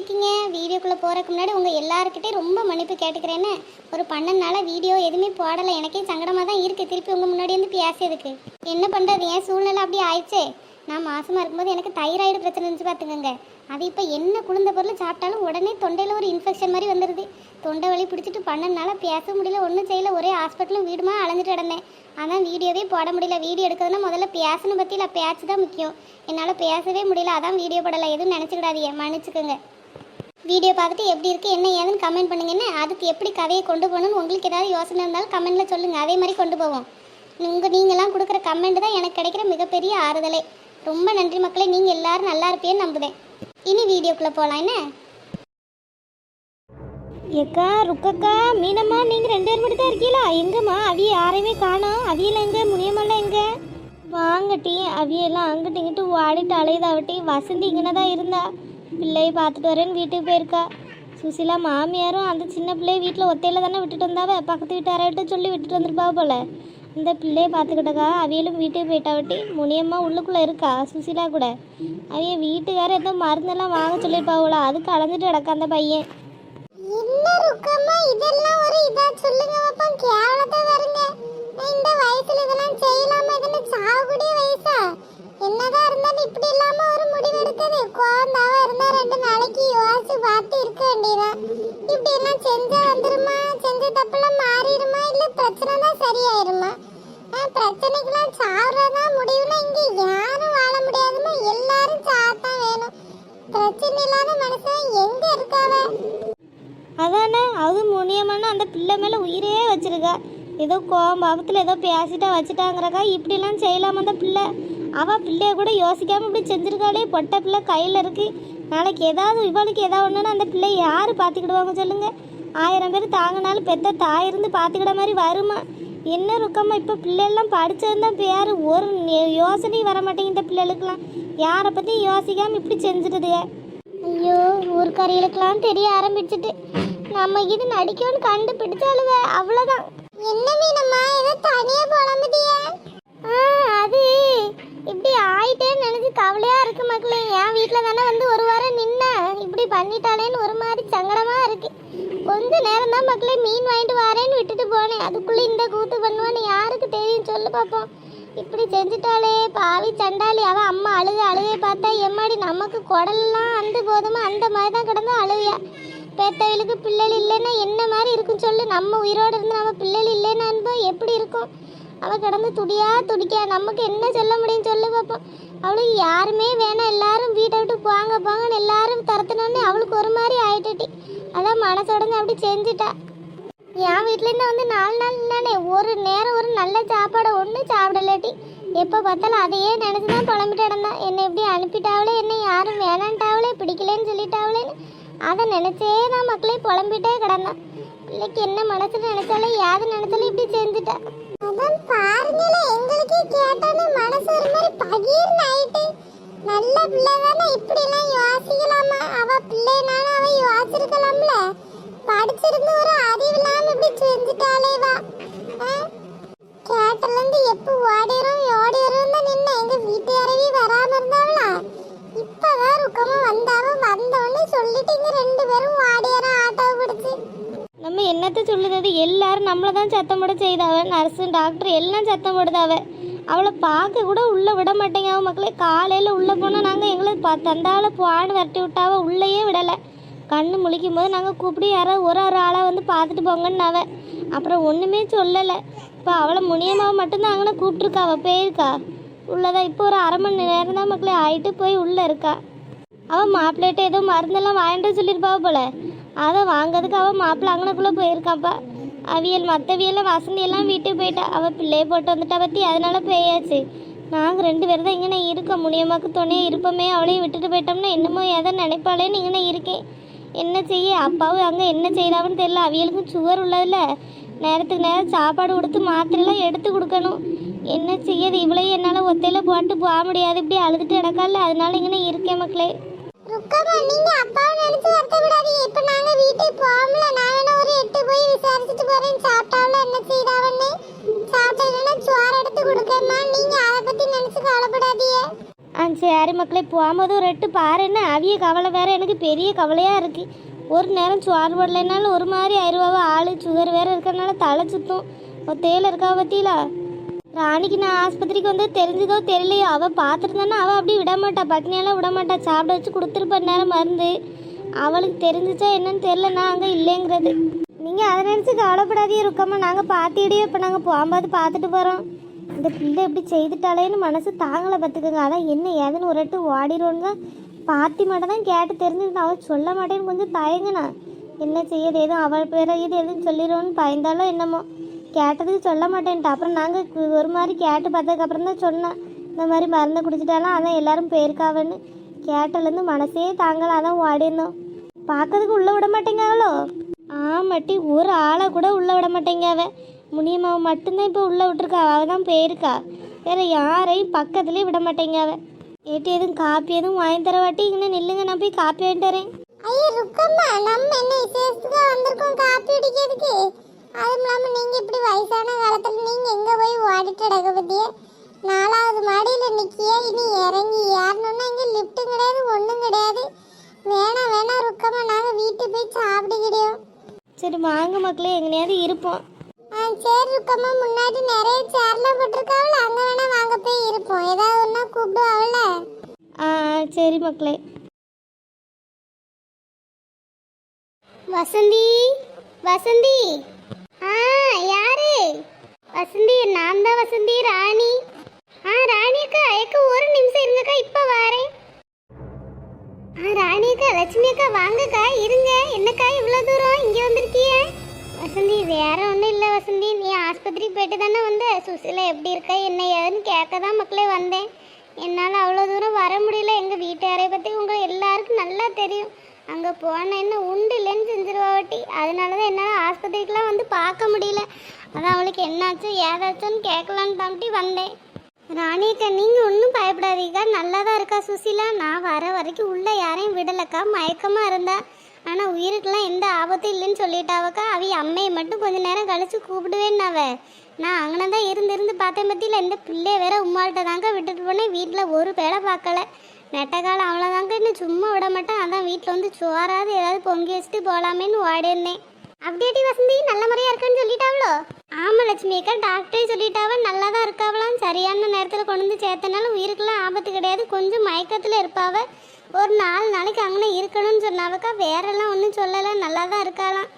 இருக்கீங்க வீடியோக்குள்ளே போகிறதுக்கு முன்னாடி உங்கள் எல்லாருக்கிட்டே ரொம்ப மன்னிப்பு கேட்டுக்கிறேன்னு ஒரு பன்னெண்டு நாளாக வீடியோ எதுவுமே போடலை. எனக்கே சங்கடமாக தான் இருக்குது திருப்பி உங்கள் முன்னாடி வந்து பேசியதுக்கு. என்ன பண்ணுறது என் சூழ்நிலை அப்படி ஆயிடுச்சே. நான் மாசமாக இருக்கும்போது எனக்கு தைராய்டு பிரச்சனை இருந்துச்சு பார்த்துக்கோங்க அது இப்போ என்ன குளிர்ந்த பொருள் சாப்பிட்டாலும் உடனே தொண்டையில் ஒரு இன்ஃபெக்ஷன் மாதிரி வந்துடுது தொண்டை வலி பிடிச்சிட்டு பன்னெண்டு நாளாக பேச முடியல. ஒன்றும் செய்யல. ஒரே ஹாஸ்பிட்டலும் வீடுமா அலைஞ்சிட்டு கிடந்தேன். அதான் வீடியோவே போட முடியல. வீடியோ எடுக்கிறதுனா முதல்ல பேசணும் இல்லை பேச்சு தான் முக்கியம். என்னால் பேசவே முடியல. அதான் வீடியோ போடலை. எதுவும் நினச்சிக்கிடாதீங்க. மன்னிச்சுக்கோங்க. வீடியோ பார்த்துட்டு எப்படி இருக்குது என்ன ஏதுன்னு கமெண்ட் பண்ணுங்கன்னு அதுக்கு எப்படி கதையை கொண்டு போகணும்னு உங்களுக்கு ஏதாவது யோசனை இருந்தாலும் கமெண்ட்டில் சொல்லுங்கள் அதே மாதிரி கொண்டு போவோம். உங்கள் நீங்களாம் கொடுக்குற கமெண்ட் தான் எனக்கு கிடைக்கிற மிகப்பெரிய ஆறுதலே. ரொம்ப நன்றி மக்களே. நீங்கள் எல்லாரும் நல்லா இருப்பேன்னு நம்புதேன் இனி வீடியோக்குள்ளே போகலாம் என்ன? ஏக்கா ருக்கக்கா மீனம்மா நீங்கள் ரெண்டு பேர் மட்டும் தான் இருக்கீங்களா? எங்கம்மா அவிய யாரையுமே காணோம் அவியில் எங்கே? முனியம்மாலாம் எங்கே? வாங்கட்டி அவியெல்லாம் அங்கிட்டு இங்கிட்டு ஓடிட்டு அலையுதாவட்டி வசந்தி இங்கே தான் இருந்தா. பிள்ளையை பார்த்துட்டு வரேன்னு வீட்டுக்கு போயிருக்கா. சுசிலா மாமியாரும் அந்த சின்ன பிள்ளைய வீட்டில் ஒத்தையில் தானே விட்டுட்டு வந்தாவே? பக்கத்து வீட்டார்கிட்ட சொல்லி விட்டுட்டு வந்துருப்பா போல. இந்த பிள்ளையை பார்த்துக்கிட்டக்கா அவியலும் வீட்டுக்கு போயிட்டா வட்டி. முனியம்மா உள்ளுக்குள்ளே இருக்கா சுசிலா கூட. அவிய வீட்டுக்கார ஏதோ மருந்தெல்லாம் வாங்க சொல்லியிருப்பாவுல அதுக்கு அலைஞ்சிட்டு கிடக்கா அந்த பையன். என்ன ருக்கம்மா? இதெல்லாம் ஒரு இதா சொல்லுங்க கேவலத்தை வருங்க. இந்த வயசுல இதெல்லாம் செய்யலாமா? இதுன்னு வயசா? என்னதான் இருந்தாலும் இப்படி இல்லாம ஒரு முடிவு எடுத்தது குழந்தாவா இருந்தா ரெண்டு நாளைக்கு யோசிச்சு பார்த்து இருக்க வேண்டியதான் இப்படி எல்லாம் செஞ்சா வந்துருமா? செஞ்ச தப்பெல்லாம் மாறிடுமா? இல்ல பிரச்சனை தான் சரியாயிருமா? ஆஹ் பிரச்சனைக்கெல்லாம் சாவுறதா முடிவுனா இங்க யாரும் வாழ முடியாதுமா? எல்லாரும் சாத்தான் வேணும். பிரச்சனை இல்லாத மனுஷன் எங்க இருக்காவ? அதானே அது முனியமான அந்த பிள்ளை மேலே உயிரே வச்சிருக்கா. ஏதோ கோவம் பாவத்தில் ஏதோ பேசிட்டா வச்சுட்டாங்கிறக்கா இப்படிலாம் செய்யலாமா அந்த பிள்ளை? அவள் பிள்ளைய கூட யோசிக்காமல் இப்படி செஞ்சுருக்காளே பொட்டை பிள்ளை கையில் இருக்குது நாளைக்கு ஏதாவது இவளுக்கு ஏதாவது ஒன்றுனா அந்த பிள்ளை யார் பார்த்துக்கிடுவாங்க சொல்லுங்கள் ஆயிரம் பேர் தாங்கினாலும் பெத்த தாய் இருந்து பார்த்துக்கிட மாதிரி வருமா? என்ன இருக்கம்மா இப்போ பிள்ளைகள்லாம் படித்ததுதான் பேர். ஒரு யோசனையும் வர மாட்டேங்குது இந்த பிள்ளைகளுக்கெல்லாம். யாரை பற்றி யோசிக்காமல் இப்படி செஞ்சிடுதுங்க ஐயோ ஊர்க்காரிகளுக்கெல்லாம் தெரிய ஆரம்பிச்சிட்டு. நம்ம இது நடிக்கணும்னு கண்டுபிடிச்சாலுவ அவ்வளோதான் என்ன மீனம்மா ஏதோ தனியா புலம்புதிய அது இப்படி ஆயிட்டேன்னு நினைச்சு கவலையா இருக்கு மக்களே. என் வீட்டில் தானே வந்து ஒரு வாரம் நின்ன. இப்படி பண்ணிட்டாளேன்னு ஒரு மாதிரி சங்கடமா இருக்கு. கொஞ்ச நேரம் தான் மக்களே மீன் வாங்கிட்டு வரேன்னு விட்டுட்டு போனேன். அதுக்குள்ள இந்த கூத்து பண்ணுவான்னு யாருக்கு தெரியும்? சொல்லு பார்ப்போம் இப்படி செஞ்சுட்டாளே பாவி சண்டாளி. அவ அம்மா அழுக அழுகை பார்த்தா எம்மாடி நமக்கு குடலெல்லாம் அந்த போதுமா? அந்த மாதிரி தான் கிடந்து அழுவியா? பெத்தவளுக்கு பிள்ளைகள் இல்லைன்னா என்ன மாதிரி இருக்கும் சொல்லு? நம்ம உயிரோடு இருந்து நம்ம பிள்ளைகள் இல்லைன்னா அனுபவம் எப்படி இருக்கும்? அவ கிடந்து துடியா துடிக்கா நமக்கு என்ன சொல்ல முடியும் சொல்லு பார்ப்போம் அவளுக்கு யாருமே வேணாம். எல்லாரும் வீட்டை விட்டு போங்க போங்கன்னு எல்லாரும் தரத்தினோடனே அவளுக்கு ஒரு மாதிரி ஆயிட்டுட்டி. அதான் மனசோடனே அப்படி செஞ்சுட்டா. என் வீட்லேருந்து வந்து நாலு நாள் நின்னானே ஒரு நேரம் ஒரு நல்ல சாப்பாடை ஒன்றும் சாப்பிடலாட்டி. எப்போ பார்த்தாலும் அதையே நினச்சி தான் புலம்பிட்டு கிடந்தான் என்னை எப்படி அனுப்பிட்டாவளே என்னை யாரும் வேணான்ட்டாவளே பிடிக்கலன்னு சொல்லிட்டாவளேன்னு அதை நினச்சே நான் மக்களே புலம்பிட்டே கிடந்தான். பிள்ளைக்கு என்ன மனசு நினைச்சாலும் யாது நினைச்சாலும் இப்படி செஞ்சுட்டா அதான் பாருங்களே எங்களுக்கே கேட்டானே மனசு ஒரு மாதிரி பகீர்னு ஆயிட்டு நல்ல பிள்ளை தானே இப்படி எல்லாம் யோசிக்கலாமா? அவ பிள்ளைனால அவ யோசிச்சிருக்கலாம்ல. படிச்சிருந்து ஒரு அறிவு இல்லாம இப்படி செஞ்சுட்டாலே வா. கேட்டல இருந்து எப்ப ஓடிரும் இப்பதான் வந்தாவ வந்த உடனே ரெண்டு பேரும் ஓடியாரம் ஆட்டோ பிடிச்சு. நம்ம என்னத்த சொல்லுது? எல்லாரும் நம்மளை தான் சத்தம் போட செய்தாவ. நர்ஸு டாக்டர் எல்லாம் சத்தம் போடுதாவ அவளை பார்க்க கூட உள்ளே விட மாட்டேங்க மக்களே. காலையில் உள்ளே போனால் நாங்கள் எங்களை ப தந்தாவில் போன்னு விரட்டி விட்டாவ உள்ளேயே விடலை. கண்ணு முழிக்கும் போது நாங்கள் கூப்பிட்டு யாராவது ஒரு ஒரு ஆளாக வந்து பார்த்துட்டு போங்கன்னாவ அப்புறம் ஒன்றுமே சொல்லலை. இப்போ அவளை முனியமாக மட்டும்தான் அங்கே கூப்பிட்ருக்கா அவள் போயிருக்கா. உள்ளதா இப்போ ஒரு அரை மணி நேரம் தான் மக்களே ஆயிட்டு போய் உள்ளே இருக்கா. அவன் மாப்பிள்ளைகிட்ட ஏதோ மருந்தெல்லாம் வாங்கிட்டு சொல்லியிருப்பா போல. அதை வாங்கிறதுக்கு அவன் மாப்பிள்ளை அங்கனக்குள்ளே போயிருக்காப்பா. அவியல் மற்றவியெல்லாம் வசந்தி எல்லாம் வீட்டுக்கு போயிட்டா. அவள் பிள்ளையை போட்டு வந்துட்டா பற்றி அதனால பேயாச்சு. நாங்கள் ரெண்டு பேரும் தான் இங்கே இருக்கோம். முடியமாக்கு துணையாக இருப்போமே. அவளையும் விட்டுட்டு போயிட்டோம்னா என்னமோ எதை நினைப்பாளேன்னு இங்கே இருக்கேன் என்ன செய்ய? அப்பாவும் அங்கே என்ன செய்யலாம்னு தெரியல. அவியலுக்கும் சுகர் உள்ளதில்ல நேரத்துக்கு நேரம் சாப்பாடு கொடுத்து மாத்திரைலாம் எடுத்து கொடுக்கணும். என்ன செய்யது இவளையும் என்னால் ஒத்தையில் போட்டு போக முடியாது. இப்படி அழுதுட்டு கிடக்கால அதனால இங்கே இருக்கேன் மக்களே. ருக்கமா நீங்க அப்பாவை நினைச்சு வருத்தப்படாதீங்க. இப்ப நாங்க வீட்டுக்கு போகாமல நான் வேணா ஒரு எட்டு போய் விசாரிச்சுட்டு போறேன். சாப்பிட்டாவில் என்ன செய்தாவன்னு சாப்பிட்டா சோறு எடுத்து கொடுக்கமா நீங்க அதை பத்தி நினைச்சு கவலைப்படாதீங்க. ஆ சரி மக்களே போகும்போது ஒரு எட்டு பாரு என்ன அவிய கவலை வேற எனக்கு பெரிய கவலையாக இருக்கு. ஒரு நேரம் சோறு போடலைனாலும் ஒரு மாதிரி ஆயிடுவாவ? ஆள் சுகர் வேற இருக்கறனால தலை சுத்தும். ஒத்தையில் இருக்கா பத்தியில? ராணிக்கு நான் ஆஸ்பத்திரிக்கு வந்து தெரிஞ்சதோ தெரியலையோ அவள் பார்த்துருந்தானா அவள் அப்படி விட மாட்டா பட்னியெல்லாம் விட மாட்டா சாப்பிட வச்சு கொடுத்துருப்ப நேரம் மருந்து. அவளுக்கு தெரிஞ்சிச்சா என்னன்னு தெரில நான் அங்கே இல்லைங்கிறது. நீங்கள் அதை நினச்சி கவலைப்படாதே இருக்கம்மா நாங்கள் பார்த்திடியோ இப்போ நாங்கள் போகும்போது பார்த்துட்டு போகிறோம் இந்த பிள்ளை இப்படி செய்துட்டாலேன்னு மனசு தாங்கலை பார்த்துக்கோங்க. அதான் என்ன ஏதுன்னு ஒரு எட்டு ஓடிடுவோன்னு தான் பாத்தி மட்டும் தான் கேட்டு தெரிஞ்சுக்கிட்டு அவள் சொல்ல மாட்டேன்னு கொஞ்சம் தயங்குனா. என்ன செய்யுது எதுவும் அவள் பேர இது எதுவும் சொல்லிடுவோன்னு பயந்தாலும் என்னமோ. கேட்டதுக்கு சொல்ல மாட்டேன்ட்டு. அப்புறம் நாங்கள் ஒரு மாதிரி கேட்டு பார்த்ததுக்கப்புறம் தான் சொன்னேன் இந்த மாதிரி மருந்தை குடிச்சிட்டாலும் அதான் எல்லாரும் போயிருக்காவன்னு கேட்டலேருந்து மனசே தாங்கலை அதான் ஓடிருந்தோம் பார்க்கறதுக்கு உள்ளே விட மாட்டேங்காவளோ ஆமாட்டி ஒரு ஆளை கூட உள்ளே விட மாட்டேங்காவ முனியம்மாவை மட்டும்தான் இப்போ உள்ளே விட்டுருக்கா அவள் தான் போயிருக்கா. வேற யாரையும் பக்கத்துலேயே விட மாட்டேங்காவ ஏட்டி எதுவும் காப்பி எதுவும் வாங்கி தர வாட்டி இங்கே நில்லுங்க நான் போய் காப்பி வாங்கிட்டு வரேன். ஐயோ ருக்கம்மா நம்ம என்ன விசேஷத்துக்கு வந்திருக்கோம் காப்பி அடிக்கிறதுக்கு? அது வயசான காலத்துல நீங்க எங்க போய் ஓடிட்டு அடக்க பத்திய நாலாவது மாடியில நிக்கிய இனி இறங்கி ஏறணும்னா இங்க லிஃப்ட்டும் கிடையாது ஒண்ணும் கிடையாது. வேணாம் வேணாம் ருக்கம்மா நாங்க வீட்டுக்கு போய் சாப்பிட்டுக்கிடியோம் சரி வாங்க மக்களே எங்கனையாவது இருப்போம். ஆ சரி ருக்கம்மா முன்னாடி நிறைய சேர்லாம் போட்டிருக்காவல அங்க வேணா வாங்க போய் இருப்போம். ஏதாவது ஒன்னா கூப்பிடுவாங்கல்ல ஆ சரி மக்களே. வசந்தி வசந்தி. ஆ யாரு? வசந்தி நான் தான் வசந்தி ராணி. ஆ ராணி அக்கா ஒரு நிமிஷம் இருங்கக்கா இப்போ வரேன். ஆ ராணி அக்கா லட்சுமி அக்கா வாங்கக்கா இருங்க. என்னக்கா இவ்வளோ தூரம் இங்கே வந்திருக்கிய? வசந்தி வேற ஒன்றும் இல்லை வசந்தி. நீ ஆஸ்பத்திரிக்கு போயிட்டு தானே வந்த? சுசிலா எப்படி இருக்கா என்ன ஏதுன்னு கேட்க தான் மக்களே வந்தேன். என்னால் அவ்வளோ தூரம் வர முடியல. எங்கள் வீட்டாரை பற்றி உங்களை எல்லாருக்கும் நல்லா தெரியும். அங்கே போன என்ன உண்டு இல்லைன்னு செஞ்சிருவாட்டி அதனால தான் என்னால் ஆஸ்பத்திரிக்கெலாம் வந்து பார்க்க முடியல. அதான் அவளுக்கு என்னாச்சு ஏதாச்சும்னு கேட்கலான்னு தாண்டி வந்தேன். ராணிக்கா நீங்கள் ஒன்றும் பயப்படாதீங்க நல்லா தான் இருக்கா சுசிலா. நான் வர வரைக்கும் உள்ளே யாரையும் விடலக்கா மயக்கமாக இருந்தா. ஆனால் உயிருக்கெல்லாம் எந்த ஆபத்தும் இல்லைன்னு சொல்லிட்டாவக்கா. அவ அம்மையை மட்டும் கொஞ்ச நேரம் கழித்து கூப்பிடுவேன்னு கூப்பிடுவேன்னாவ நான் அங்கே தான் இருந்து இருந்து பார்த்தேன் பற்றியில் இந்த பிள்ளைய வேற உம்மாள்கிட்ட தாங்க விட்டுட்டு போனேன். வீட்டில் ஒரு பேரை பார்க்கல. நெட்டக்காலம் அவ்வளோதாங்க இன்னும் சும்மா விட மாட்டேன் அதான் வீட்டில் வந்து சோறாவது ஏதாவது பொங்கி வச்சுட்டு போகலாமேன்னு ஓடிருந்தேன் அப்படியாட்டி வசந்தி நல்ல முறையாக இருக்குன்னு சொல்லிட்டாவளோ? ஆமாம் லட்சுமி அக்கா டாக்டரே சொல்லிட்டாவ நல்லா தான் இருக்காவளாம். சரியான நேரத்தில் கொண்டு வந்து சேர்த்தனாலும் உயிருக்கெல்லாம் ஆபத்து கிடையாது. கொஞ்சம் மயக்கத்தில் இருப்பாவ. ஒரு நாலு நாளைக்கு அங்கே இருக்கணும்னு சொன்னாவக்கா. வேறெல்லாம் ஒன்றும் சொல்லலை. நல்லா தான் இருக்காளாம்.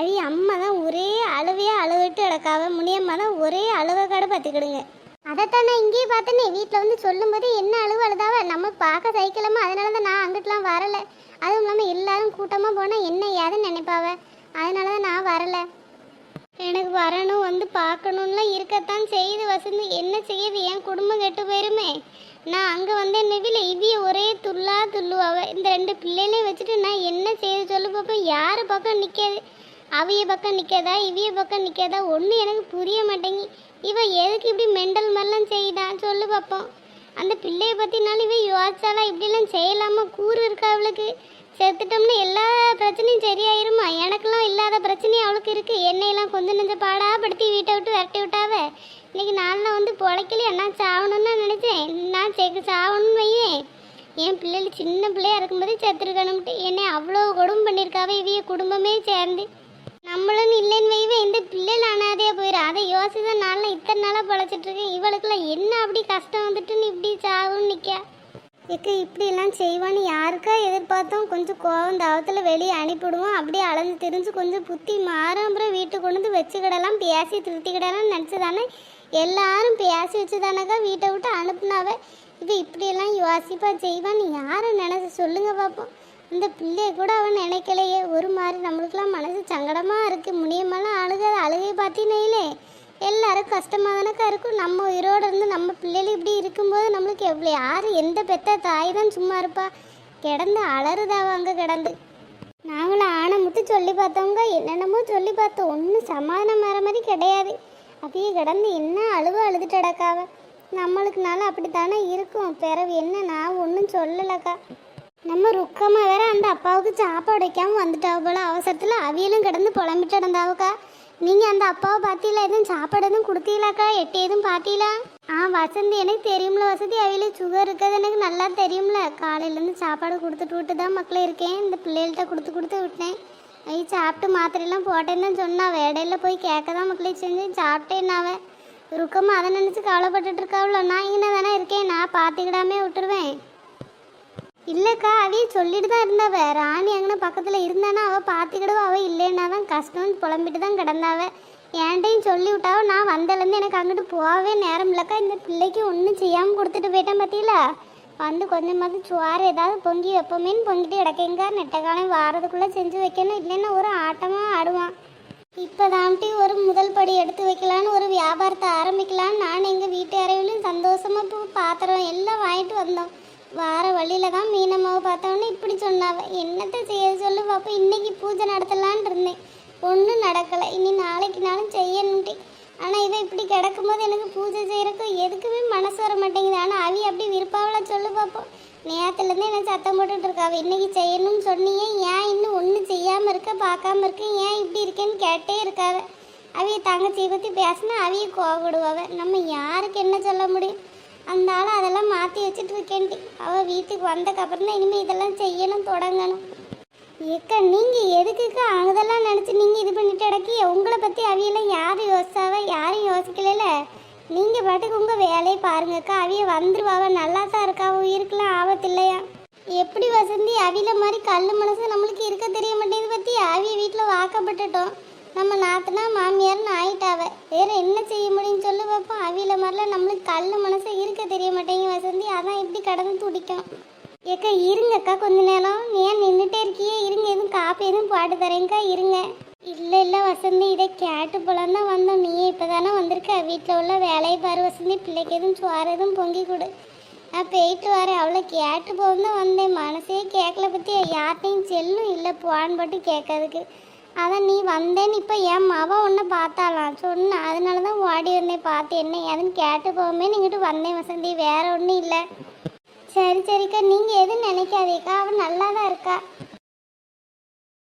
அழி அம்மா தான் ஒரே அழுவையே அழுவிட்டு கிடக்காவ. முனியம்மா தான் ஒரே அழுவ கடை பார்த்துக்கிடுங்க அதைத்தான் நான் இங்கேயே பார்த்தேனே. வீட்டில் வந்து சொல்லும்போது என்ன அழுவு அழுதாவ நம்ம பார்க்க சைக்கிளமா அதனால தான் நான் அங்கிட்டலாம் வரலை. அதுவும் இல்லாமல் எல்லாரும் கூட்டமாக போனால் என்ன ஏதுன்னு நினைப்பாவ. அதனால தான் நான் வரலை. எனக்கு வரணும் வந்து பார்க்கணும்லாம் இருக்கத்தான் செய்து வசந்து என்ன செய்யுது என் குடும்பம் கெட்டு போயிருமே. நான் அங்கே வந்து நெவில இவிய ஒரே துள்ளா துள்ளுவாவ. இந்த ரெண்டு பிள்ளைகளையும் வச்சுட்டு நான் என்ன செய்து சொல்லு பார்ப்போம் யார் பக்கம் நிற்காது அவிய பக்கம் நிற்காதா இவிய பக்கம் நிற்காதா ஒன்றும் எனக்கு புரிய மாட்டேங்கி. இவ எதுக்கு இப்படி மெண்டல் மாதிரிலாம் செய்யிடான் சொல்லு பார்ப்போம் அந்த பிள்ளைய பற்றினாலும் இவ யோசிச்சாலா இப்படிலாம் செய்யலாமா? கூறு இருக்கா அவளுக்கு? செத்துட்டோம்னா எல்லா பிரச்சனையும் சரியாயிருமா? எனக்கெல்லாம் இல்லாத பிரச்சனையும் அவளுக்கு இருக்குது என்னையெல்லாம் கொஞ்சம் நெஞ்ச பாடாப்படுத்தி வீட்டை விட்டு விரட்டி விட்டாவ? இன்னைக்கு நாளில் வந்து பிழைக்கலையே? நான் சாவணும்னு தான் நினச்சேன். நான் சேர்க்க சாவணும்னு வையேன். என் பிள்ளைகள் சின்ன பிள்ளையா இருக்கும்போது செத்துருக்கணும்ட்டு. என்னை அவ்வளோ கொடுமை பண்ணியிருக்காவே இவைய குடும்பமே சேர்ந்து. நம்மளும் இல்லைன்னு வைவே இந்த பிள்ளைகள் அனாதையாக போயிடும் அதை யோசித்த நாளில் இத்தனை நாளாக பழச்சிட்ருக்கேன் இவளுக்குலாம் என்ன அப்படி கஷ்டம் வந்துட்டுன்னு இப்படி சாவுன்னு நிற்க எக்க இப்படியெல்லாம் செய்வான்னு யாருக்கா எதிர்பார்த்தோம்? கொஞ்சம் கோவம் தாவத்தில் வெளியே அனுப்பிவிடுவோம். அப்படியே அலைஞ்சு திரிஞ்சு கொஞ்சம் புத்தி மாறும் அப்புறம் வீட்டுக்கு கொண்டு வந்து வச்சுக்கிடலாம். பேசி திருத்திக்கிடலாம் நினச்சி தானே எல்லாரும் பேசி வச்சு தானேக்கா வீட்டை விட்டு அனுப்புனாவே? இப்போ இப்படியெல்லாம் யோசிப்பா செய்வான்னு யாரை நினச்சி சொல்லுங்கள் பார்ப்போம் இந்த பிள்ளைய கூட அவன் நினைக்கலையே. ஒரு மாதிரி நம்மளுக்கெல்லாம் மனசு சங்கடமாக இருக்குது முடியமெல்லாம் அழுக அழுகை பார்த்தீங்களே எல்லாரும் கஷ்டமாக தானக்கா இருக்கும். நம்ம உயிரோடு இருந்து நம்ம பிள்ளைகள் இப்படி இருக்கும்போது நம்மளுக்கு எவ்வளோ யார் எந்த பெத்த தாய் தான் சும்மா இருப்பா? கிடந்து அலறுதாவா அங்கே கிடந்து. நாங்களும் ஆனை மட்டும் சொல்லி பார்த்தவங்க என்னென்னமோ சொல்லி பார்த்தோம் ஒன்றும் சமாதானம் வர மாதிரி கிடையாது. அப்படியே கிடந்து என்ன அழுவ அழுதுட்டடக்காவ நம்மளுக்குனால அப்படி தானே இருக்கும். பிறவு என்ன நான் ஒன்றும் சொல்லலக்கா. நம்ம ருக்கமாக வேற அந்த அப்பாவுக்கு சாப்பாடு வைக்காமல் வந்துட்டா போல. அவசரத்தில் அவியலும் கிடந்து புலம்பிட்டு இருந்தாவுக்கா நீங்கள் அந்த அப்பாவை பார்த்தீங்களா எதுவும் சாப்பாடு எதுவும் கொடுத்தீங்களாக்கா? எட்டி எதுவும் பார்த்தீங்களா ஆ வசந்தி எனக்கு தெரியும்ல வசதி அவையில் சுகர் இருக்கிறது எனக்கு நல்லா தெரியும்ல. காலையிலேருந்து சாப்பாடு கொடுத்துட்டு விட்டு தான் மக்களே இருக்கேன். இந்த பிள்ளைகள்கிட்ட கொடுத்து கொடுத்து விட்டேன். ஐ சாப்பிட்டு மாத்திரையெல்லாம் போட்டேன்னு சொன்னால் இடையில போய் கேட்க தான் மக்களே செஞ்சேன் சாப்பிட்டேன்னாவ ருக்கமாக அதை நினச்சி கவலைப்பட்டுட்டு இருக்காவில்ல நான் இங்கே தானே இருக்கேன். நான் பார்த்துக்கிடாமே விட்டுருவேன். இல்லைக்கா அவைய சொல்லிட்டு தான் இருந்தாவ. ராணி அங்கே பக்கத்தில் இருந்தானா அவள் பார்த்துக்கிடவோ அவள் இல்லைன்னா தான் கஷ்டம்னு புலம்பிட்டு தான் கிடந்தாவ. என்கிட்டையும் சொல்லி விட்டாவோ நான் வந்தலேருந்து எனக்கு அங்கிட்டு போகவே நேரம் இல்லைக்கா. இந்த பிள்ளைக்கு ஒன்றும் செய்யாமல் கொடுத்துட்டு போயிட்டேன் பார்த்தீங்களா வந்து கொஞ்சமாவது சுவார் ஏதாவது பொங்கி வைப்போமேன்னு பொங்கிட்டு கிடக்கேங்க. நெட்டக்காலம் வாரதுக்குள்ளே செஞ்சு வைக்கணும். இல்லைன்னா ஒரு ஆட்டமாக ஆடுவான். இப்போதான்ட்டு ஒரு முதல் படி எடுத்து வைக்கலான்னு ஒரு வியாபாரத்தை ஆரம்பிக்கலான்னு நான் எங்கள் வீட்டு அறையிலும் சந்தோஷமாக இப்போ பாத்திரம் எல்லாம் வாங்கிட்டு வந்தோம். வார வழியில தான் மீனம்மாவை பார்த்தோன்னே இப்படி சொன்னாவ. என்னத்தை செய்ய சொல்லு பாப்பா இன்னைக்கு பூஜை நடத்தலான்னு இருந்தேன். ஒன்றும் நடக்கலை. இனி நாளைக்கு நாளும் செய்யணும்ட்டி ஆனால் இவன் இப்படி கிடக்கும்போது எனக்கு பூஜை செய்யறதுக்கு எதுக்குமே மனசு வர மாட்டேங்குது. ஆனால் அவி அப்படி விருப்பாவில் சொல்லு பார்ப்போம் நேரத்துலேருந்து எனக்கு சத்தம் போட்டுட்டு இருக்காவ இன்னைக்கு செய்யணும்னு சொன்னியே ஏன் இன்னும் ஒன்றும் செய்யாமல் இருக்க பார்க்காம இருக்க ஏன் இப்படி இருக்கேன்னு கேட்டே இருக்காவ. அவிய தங்கச்சியை பற்றி பேசினா அவிய கோவப்படுவாவ. நம்ம யாருக்கு என்ன சொல்ல முடியும்? அந்த ஆள் அதெல்லாம் மாற்றி வச்சுட்டு இருக்கேன்டி. அவள் வீட்டுக்கு வந்தக்கப்புறம் தான் இனிமேல் இதெல்லாம் செய்யணும் தொடங்கணும். ஏக்கா நீங்கள் எதுக்குக்கா அதெல்லாம் நினச்சி நீங்கள் இது பண்ணிட்டு இடக்கி உங்களை பற்றி அவியெல்லாம் யாரும் யோசிச்சாவ? யாரும் யோசிக்கல நீங்கள் பாட்டுக்கு உங்கள் வேலையை பாருங்கக்கா அவிய வந்துருவாவ. நல்லா தான் இருக்கா. உயிருக்கெல்லாம் ஆபத்து இல்லையா? எப்படி வசந்தி? அவில மாதிரி கல் மனசு நம்மளுக்கு இருக்க தெரிய மாட்டேங்குது பற்றி அவிய வீட்டில் வாக்கப்பட்டுட்டோம். நம்ம நாத்தனா மாமியார்னு ஆயிட்டாவ. வேற என்ன செய்ய முடியும்னு சொல்லி பார்ப்போம் அவியில மாதிரிலாம் நம்மளுக்கு கல் மனசு இருக்க தெரிய மாட்டேங்க வசந்தி. அதான் இப்படி கடந்து துடிக்கும். ஏக்கா இருங்கக்கா கொஞ்ச நேரம். ஏன் நின்றுட்டே இருக்கியே? இருங்க எதுவும் காப்பி எதுவும் பாட்டு தரேங்க்கா இருங்க. இல்லை இல்லை வசந்தி இதை கேட்டு போலாம் தான் வந்தோம். நீ இப்போ தானே வந்திருக்க. வீட்டில் உள்ள வேலையை பாரு வசந்தி. பிள்ளைக்கு எதுவும் சோறு எதுவும் பொங்கி கொடு. நான் போயிட்டு வரேன். அவ்வளோ கேட்டு போகும் தான் வந்தேன். மனசே கேட்கல பற்றி யார்ட்டையும் செல்லும் இல்லை. போவான்னு பாட்டு கேட்காதுக்கு அதான் நீ வந்தேன்னு இப்போ என் மவ ஒன்று பார்த்தாலாம் சொன்னேன் அதனால தான் ஓடி வந்தேன் பார்த்து என்ன ஏதுன்னு கேட்டு போகமே நீங்கிட்டு வந்தேன் வசந்தி வேற ஒன்றும் இல்லை. சரி சரிக்கா நீங்கள் எதுவும் நினைக்காதீக்கா அவன் நல்லா தான் இருக்கா.